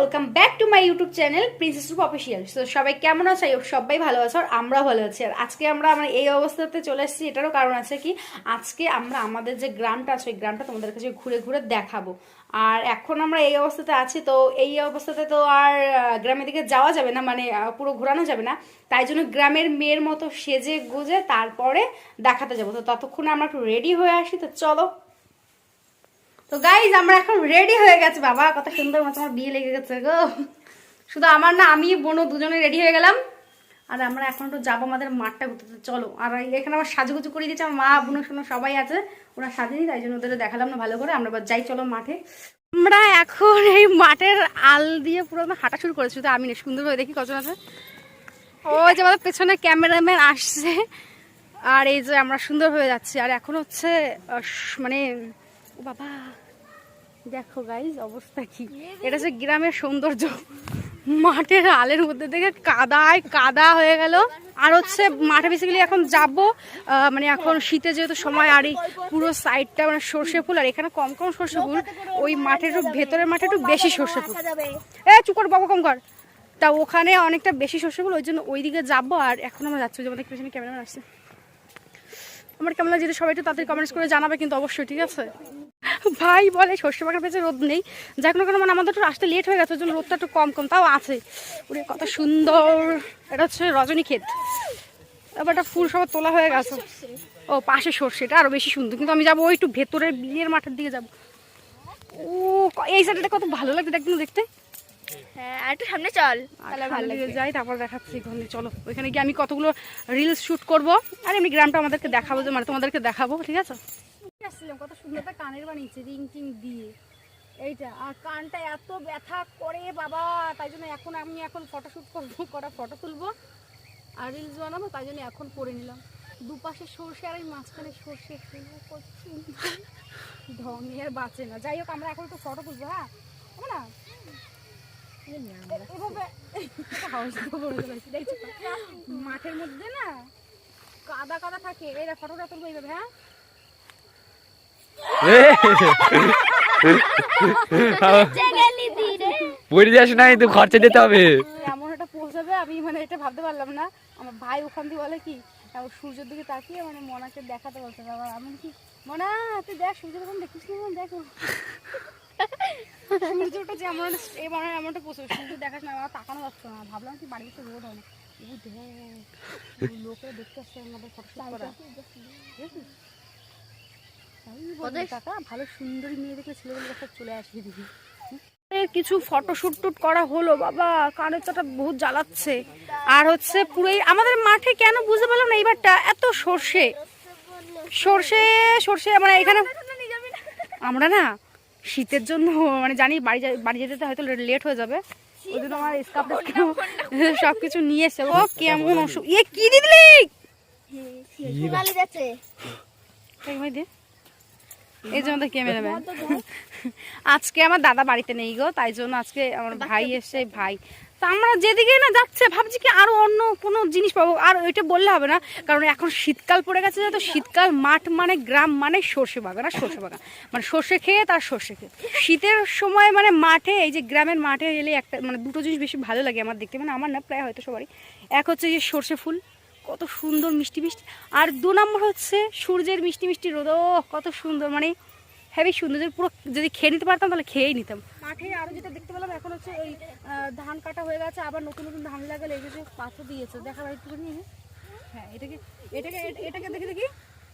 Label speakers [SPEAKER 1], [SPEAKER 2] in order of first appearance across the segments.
[SPEAKER 1] Welcome back to my YouTube channel princess Roop official তো সবাই কেমন আছে? সবাই ভালো আছে আর আমরা ভালো আছি। আর আজকে আমরা, আমার এই অবস্থাতে চলে এসেছি, এটারও কারণ আছে কি? আজকে আমরা আমাদের যে গ্রামটা আছে, ওই গ্রামটা তোমাদের কাছে ঘুরে ঘুরে দেখাবো। আর এখন আমরা এই অবস্থাতে আছি, তো এই অবস্থাতে তো আর গ্রামের দিকে যাওয়া যাবে না মানে পুরো ঘোরানো যাবে না। তাই জন্য গ্রামের মেয়ের মতো সেজে গুজে তারপরে দেখাতে যাব। তো ততক্ষণে আমরা একটু রেডি হয়ে আসি, তো চলো তো গাইজ আমরা এখন রেডি হয়ে গেছে, বাবা। কত সুন্দর মতো আমার বিয়ে লেগে গেছে গো। শুধু আমার না, আমি বোনও দুজনে রেডি হয়ে গেলাম। আর আমরা এখন একটু যাব আমাদের মাঠটা ঘুরতে। চলো, আর এখানে আমার সাজুগুজু করে দিয়েছে আমার মা, বোনো, শোনো, সবাই আছে। ওরা সাজিনি, তাই জন্য ওদের দেখালাম না ভালো করে। আমরা এবার যাই, চলো মাঠে। আমরা এখন এই মাঠের আল দিয়ে পুরো হাঁটা শুরু করেছি। তো আমি না সুন্দরভাবে দেখি কজন আছে। ও যে আমাদের পেছনে ক্যামেরাম্যান আসছে। আর এই যে আমরা সুন্দরভাবে যাচ্ছি। আর এখন হচ্ছে মানে ও বাবা। দেখো গাইজ অবস্থা কি? এটা হচ্ছে গ্রামের সৌন্দর্য। মাঠের আলের মধ্যে থেকে কাদায় কাদা হয়ে গেল। আর হচ্ছে মাঠে বেসিক্যালি এখন যাব মানে এখন শীতে যেহেতু সময় আর এই পুরো সাইডটা মানে সর্ষে ফুল আর এখানে কম কম সর্ষে ফুল ওই মাঠের একটু ভেতরের মাঠে একটু বেশি সর্ষে ফুল। এ চুকর বাবা কম কর। তা ওখানে অনেকটা বেশি সর্ষে ফুল ওই জন্য ওই দিকে যাব আর এখন আমরা যাচ্ছি। আমাদের পেছনে ক্যামেরাম্যান আসছে। আমার কেমন লাগে যদি সবাই একটু তাড়াতাড়ি কমেন্টস করে জানাবে কিন্তু অবশ্যই ঠিক আছে? ভাই বলে সর্ষে পাকার পেছে রোদ নেই। যাক কোনো কেন মানে আমাদের একটু আসতে লেট হয়ে গেছে ওই জন্য রোদটা একটু কম কম তাও আছে। ওরে কত সুন্দর। এটা হচ্ছে রজনী ক্ষেত। এবার একটা ফুল সব তোলা হয়ে গেছে। ও পাশে সর্ষে এটা আরও বেশি সুন্দর। কিন্তু আমি যাব ওই একটু ভেতরের বিয়ের মাঠের দিকে যাব। ও এই সাইডটা কত ভালো লাগছে দেখুন দেখতে?
[SPEAKER 2] হ্যাঁ আর একটু সামনে চল
[SPEAKER 1] যাই তারপর দেখাচ্ছি ওখানে চলো ওইখানে গিয়ে আমি কতগুলো রিলস শুট করব আর এমনি গ্রামটা আমাদেরকে দেখাবো যে মানে তোমাদেরকে দেখাবো ঠিক আছে? আসছিলাম কত সুন্দর একটা কানের বানিয়েছে রিং টিং দিয়ে। এইটা আর কানটা এত ব্যথা করে বাবা তাই জন্য এখন আমি এখন ফটোশ্যুট করব কটা ফটো তুলবো আর রিলস বানাবো তাই জন্য এখন করে নিলাম। দুপাশে সর্ষে আর এই মাঝখানে সর্ষে ঢঙে আর বাঁচে না। যাই হোক আমরা এখন একটু ফটো তুলবো হ্যাঁ? না? মাঠের মধ্যে না কাদা কাদা থাকে। এরা ফটোটা তুলবো এইভাবে হ্যাঁ?
[SPEAKER 3] পড়ে যাস নাই তো খরচা দিতে হবে
[SPEAKER 1] এমন একটা পৌঁছাবে আমি মানে এটা ভাবতে পারলাম না আমার ভাই ওখান দিয়ে বলে কি সূর্যের দিকে তাকিয়ে মানে মনাকে দেখাতে বলছে বাবা আমি কি মনা তুই দেখ সূর্যের ওখানে দেখিস না দেখ সূর্যটা যে একটা- এই মানে এমন একটা পৌঁছবে সূর্য দেখাস না আমার তাকানো যাচ্ছে না ভাবলাম কি বাড়িতে তো রোদ হয় না লোকেরা দেখতে আসছে আমাদের ফটো করা কাকা ভালো সুন্দরী মেয়ে দেখলে ছেলেগুলো সব চলে আসে দিদি। কিছু ফটোশুট টুট করা হলো বাবা কানের চাটা বহুত জ্বালাচ্ছে। আর হচ্ছে পুরোই আমাদের মাঠে কেন বুঝতে পারলাম না এইবারটা এত সর্ষে। সর্ষে সর্ষে মানে এখানে আমরা না শীতের জন্য মানে জানি বাড়ি বাড়ি যেতে তো হয়তো লেট হয়ে যাবে। ওই জন্য আমার স্কার্ফ সব কিছু নিয়ে এসে ও কেমন অসুখ ইয়ে কি
[SPEAKER 2] যাচ্ছে।
[SPEAKER 1] এই জন্য ক্যামেরাম্যান আজকে আমার দাদা বাড়িতে নেই গো, তাই জন্য আজকে আমার ভাই এসে, ভাই। তা আমরা যেদিকে না যাচ্ছে, ভাবছি কি আরও অন্য কোনো জিনিস পাবো। আর ওইটা বললে হবে না, কারণ এখন শীতকাল পড়ে গেছে তো শীতকাল মাঠ মানে গ্রাম মানে সর্ষে বাগান, আর সর্ষে বাগান। মানে সর্ষে খেয়ে তার সর্ষে খেয়ে শীতের সময় মানে মাঠে, এই যে গ্রামের মাঠে এলে একটা মানে দুটো জিনিস বেশি ভালো লাগে আমার দেখতে। মানে আমার না, প্রায় হয়তো সবারই। এক হচ্ছে যে সর্ষে ফুল কত সুন্দর মিষ্টি মিষ্টি। আর দু নম্বর হচ্ছে সূর্যের মিষ্টি মিষ্টি রোদ। ও কত সুন্দর মানে হেভি সুন্দর। যদি পুরো যদি খেয়ে নিতে পারতাম তাহলে খেয়েই নিতাম। মাঠে আরও যেটা দেখতে পেলাম এখন হচ্ছে ওই ধান কাটা হয়ে গেছে আবার নতুন নতুন ধান লাগালে এই যে পাথর দিয়েছে দেখা ভাই একটু নিয়ে হ্যাঁ এটাকে এটাকে এটাকে দেখে দেখি।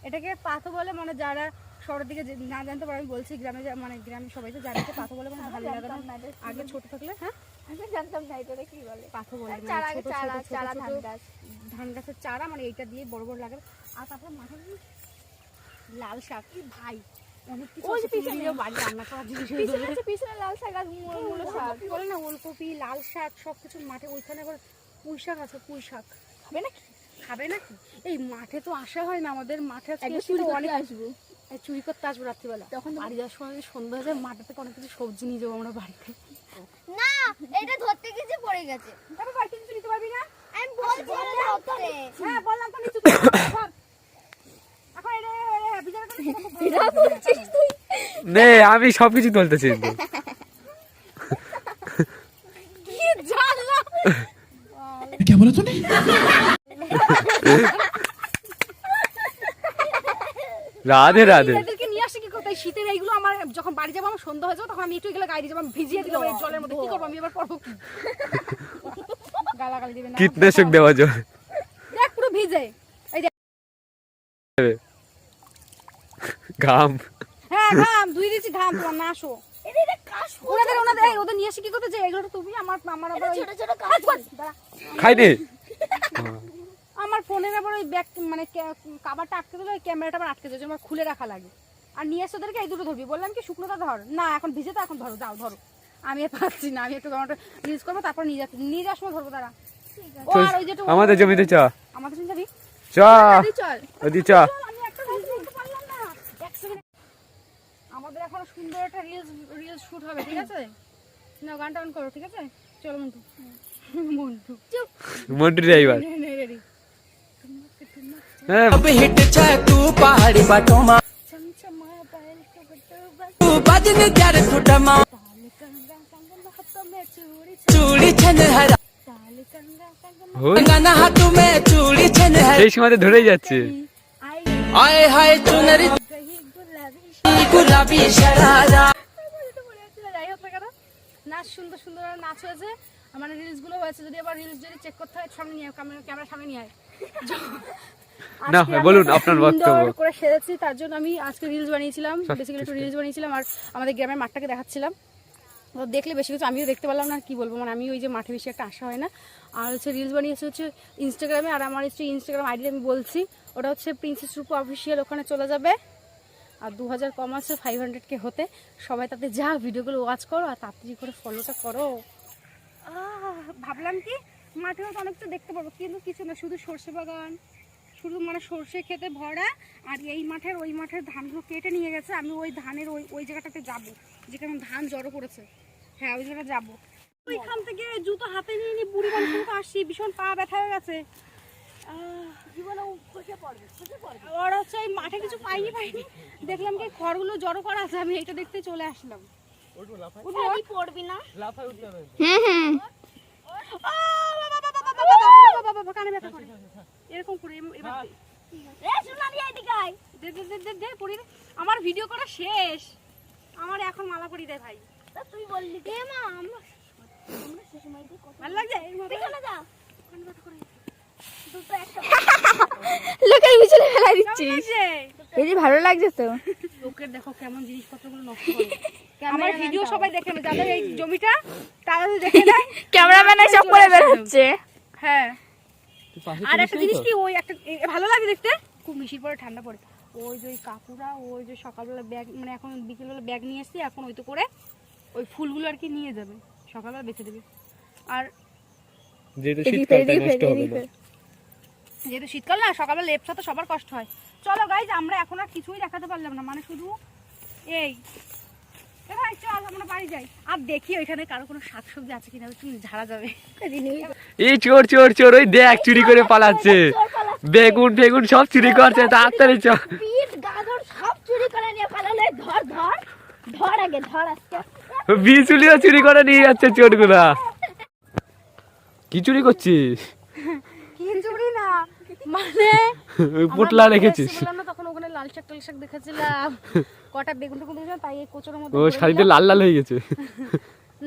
[SPEAKER 1] এটাকে পাথর বলে মানে যারা শহরের দিকে না জানতে পারে আমি বলছি গ্রামে মানে গ্রামে সবাই তো জানতে পাথর বলে মানে ধান লাগানো। আগে ছোট থাকলে হ্যাঁ?
[SPEAKER 2] আমি জানতাম না এটা কি বলে?
[SPEAKER 1] পাথর বলে
[SPEAKER 2] চারা ধান গাছ।
[SPEAKER 1] ধান গাছের চারা মানে এইটা দিয়ে বড় বড় লাগাবে। আর তারপরে লাল শাক। কি ভাই অনেক কিছু
[SPEAKER 2] ওই পিছনে।
[SPEAKER 1] বাড়ি রান্না করার জিনিস
[SPEAKER 2] পিছনে পিছনে লাল শাক আর মূলো মূলো শাক।
[SPEAKER 1] ওলকপি বলে না ওলকপি লাল শাক সব কিছু মাঠে ওইখানে আবার পুঁই শাক আছে পুঁই শাক।
[SPEAKER 2] খাবে নাকি?
[SPEAKER 1] খাবে নাকি? এই মাঠে তো আসা হয় না আমাদের মাঠে অনেক
[SPEAKER 2] আসব।
[SPEAKER 1] চুরি করতে আসব রাত্রিবেলা।
[SPEAKER 2] তখন
[SPEAKER 1] বাড়ি যাওয়ার সময় সন্ধ্যা হয়ে যায় মাঠে থেকে অনেক কিছু সবজি নিয়ে যাব আমরা বাড়িতে।
[SPEAKER 2] না এটা ধরতে গেছে পড়ে গেছে
[SPEAKER 1] তারপর বাড়িতে কিছু নিতে পারবি না
[SPEAKER 2] আমি বলছি ধরতে
[SPEAKER 1] হ্যাঁ বললাম তো নিচু করে ধর। এখন এটা এটা বিছানা করে নিচে বসে
[SPEAKER 2] এটা বলছিস তুই
[SPEAKER 3] নে আমি সবকিছু তুলতেছি কিন্তু।
[SPEAKER 4] क्या बोला तूने
[SPEAKER 3] রাধে রাধে
[SPEAKER 1] যখন বাড়ি যাব আমার সন্ধ্যা হয়ে যাবে তখন আমি একটু এগুলো গাড়ি যাব আমি ভিজিয়ে দিলাম এই জলের মধ্যে। কি করব আমি এবার পড়ব গালাগালি দিবে না
[SPEAKER 3] কীটনাশক দেওয়া জল
[SPEAKER 1] দেখ পুরো ভিজে। এই দেখ।
[SPEAKER 3] ঘাম।
[SPEAKER 1] হ্যাঁ ঘাম ধুই দিচ্ছি ঘাম তোমার না আসো। ওনাদের ওনাদের ওদের নিয়ে আসি কি করতে যে এগুলো তুমি আমার আমার আবার
[SPEAKER 2] ছোট ছোট কাজ
[SPEAKER 1] দাঁড়া। আমার ফোনের আবার ওই ব্যাগ মানে কাবারটা আটকে দিলে ওই ক্যামেরাটা আবার আটকে যাচ্ছে আমার খুলে রাখা লাগে। আর নিয়ে এসে ওদেরকে এই দুটো ধরবি। বললাম কি শুকনোটা ধর। না এখন ভিজে তো এখন ধরো দাও ধরো। আমি পাচ্ছি না আমি একটু টমেটো ইউজ করব তারপর নিয়ে যাচ্ছি। নিয়ে যাস সময় ধরবো তারা
[SPEAKER 3] আমাদের জমিতে চ।
[SPEAKER 1] আমাদের জমিতে যাবি?
[SPEAKER 3] চ। ওদি
[SPEAKER 1] আমাদের এখন সুন্দর একটা রিলস রিলস শুট হবে ঠিক আছে? না গান টান করো ঠিক আছে? চলো মন্টু। মন্টু।
[SPEAKER 3] মন্টু ড্রাইভার হ্যাঁ।
[SPEAKER 1] হিট চায় তু
[SPEAKER 5] পাহাড়ি বাটমা રાજને
[SPEAKER 1] ત્યારે ફૂટામાં চুড়ি
[SPEAKER 3] ছেন
[SPEAKER 5] হারা গানা হাতু মে চুড়ি ছেন
[SPEAKER 3] হারা এই সময়তে ধরেই যাচ্ছে।
[SPEAKER 1] আয় হায় চুনারি গুলাবি সারা নাচ সুন্দর সুন্দর নাচ হয়েছে। আমার রিলসগুলো হয়েছে। যদি আবার রিলস যদি চেক করতে হয় সামনে নিয়ে ক্যামেরা সামনে নিয়ে আয়।
[SPEAKER 3] না, বলুন আপনার বক্তব্য।
[SPEAKER 1] করে সেরেছি তার জন্য আমি আজকে রিলস বানিয়েছিলাম বেসিক্যালি একটু রিলস বানিয়েছিলাম আর আমাদের গ্রামের মাঠটাকে দেখাচ্ছিলাম। তো দেখলে বেশি কিছু আমিও দেখতে পারলাম না কি বলব মানে আমি ওই যে মাঠে বেশি একটা আসা হয় না। আর হচ্ছে রিলস বানিয়েছে হচ্ছে ইনস্টাগ্রামে আর আমার হচ্ছে ইনস্টাগ্রাম আইডি আমি বলছি ওটা হচ্ছে প্রিন্সেস রূপা অফিসিয়াল ওখানে চলে যাবে। আর দু হাজার কম আছে ফাইভ হান্ড্রেডকে হতে। সবাই তাতে যা ভিডিওগুলো ওয়াচ করো আর তাড়াতাড়ি করে ফলোটা করো। আহ, ভাবলাম কি মাঠে হয়তো অনেক কিছু দেখতে পারব কিন্তু কিছু না শুধু সর্ষে বাগান। শুধু মানে সর্ষে খেতে ভরা আর এই মাঠের ওই মাঠের ধানগুলো কেটে নিয়ে গেছে আমি ওই ধানের ওই ওই জায়গাটাতে যাব যেখানে ধান জড়ো করেছে। হ্যাঁ ওই জায়গাটা যাব। ওইখান থেকে জুতো হাতে নিয়ে নিয়ে বুড়ি মানুষ আসছি ভীষণ পা ব্যথা হয়ে গেছে। ওর হচ্ছে এই মাঠে কিছু পাইনি পাইনি। দেখলাম কি খড়গুলো জড়ো করা আছে আমি এটা দেখতে চলে আসলাম।
[SPEAKER 2] পড়বি না।
[SPEAKER 1] বাবা, বাবা, কানে ব্যথা করে। এরকম করে এবার
[SPEAKER 2] এ সোনালি এদিকে আয়
[SPEAKER 1] দে, দে, দে, দে, দে, আমার ভিডিও করা শেষ। আমার এখন মালা পরিয়ে দেয় ভাই।
[SPEAKER 2] তুই বললি এ মা আমরা আমরা সে সময় দিয়ে কথা
[SPEAKER 1] ভালো লাগছে?
[SPEAKER 2] পিছনে যা।
[SPEAKER 1] কানে ব্যথা করে।
[SPEAKER 2] দুটো একটা
[SPEAKER 6] লোকের পিছনে ফেলাই
[SPEAKER 1] কেমন
[SPEAKER 6] দিচ্ছিস।
[SPEAKER 1] লাগছে?
[SPEAKER 6] এই ভালো লাগছে তো।
[SPEAKER 1] লোকের দেখো কেমন জিনিসপত্রগুলো নষ্ট করে। আমার ভিডিও সবাই দেখে নেবে। যাদের এই জমিটা তারা যদি দেখে নেয়
[SPEAKER 6] ক্যামেরাম্যান সব করে বের হচ্ছে
[SPEAKER 1] হ্যাঁ। আর একটা জিনিস কি ওই একটা ভালো লাগে দেখতে? খুব মিশির পরে ঠান্ডা পড়ে। ওই যে ওই কাকুরা ওই যে সকালবেলা ব্যাগ মানে এখন বিকেলবেলা ব্যাগ নিয়ে এসছি এখন ওই তো করে ওই ফুলগুলো আর কি নিয়ে যাবে। সকালবেলা বেঁচে দেবে। আর
[SPEAKER 3] যেহেতু শীতকালটা নষ্ট হবে না।
[SPEAKER 1] যেহেতু শীতকাল না সকালবেলা লেপসা তো সবার কষ্ট হয়। চলো গাইজ আমরা এখন আর কিছুই দেখাতে পারলাম না মানে শুধু এই। ভাই চল আমরা বাড়ি যাই। আর দেখি ওইখানে কারও কোনো শাকসবজি আছে কিনা ঝাড়া যাবে।
[SPEAKER 3] এই চোর চোর চোর ওই দেখ চুরি করে পালাচ্ছে। বেগুন বেগুন সব চুরি করছে তাড়াতাড়ি চ।
[SPEAKER 2] পিঠ গাদর সব চুরি করে নিয়ে পালালে। ধর ধর ধর আগে ধর আজকে।
[SPEAKER 3] বিচুলিও চুরি করে নিয়ে যাচ্ছে চোরগুলা। কি চুরি করছিস?
[SPEAKER 1] মানে
[SPEAKER 3] পোটলা রেখেছিস।
[SPEAKER 1] এসেছিলাম তখন ওখানে লাল শাক টাল শাক দেখেছিলাম। কটা বেগুন টেগুন দেখেছিলাম তাই এই কোচোর মধ্যে
[SPEAKER 3] ও শাড়িতে লাল লাল হয়ে গেছে।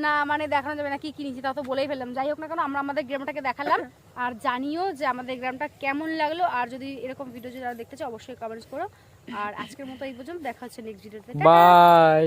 [SPEAKER 1] না মানে দেখানো যাবে না কি কিনেছি তা তো বলেই ফেললাম। যাই হোক না কেন, আমরা আমাদের গ্রামটাকে দেখালাম। আর জানিও যে আমাদের গ্রামটা কেমন লাগল, আর যদি এরকম ভিডিও যদি দেখতে চাও, অবশ্যই কমেন্টস করো। আর আজকের মতো এই পর্যন্ত, দেখা হচ্ছে নেক্সট ভিডিওতে
[SPEAKER 3] বাই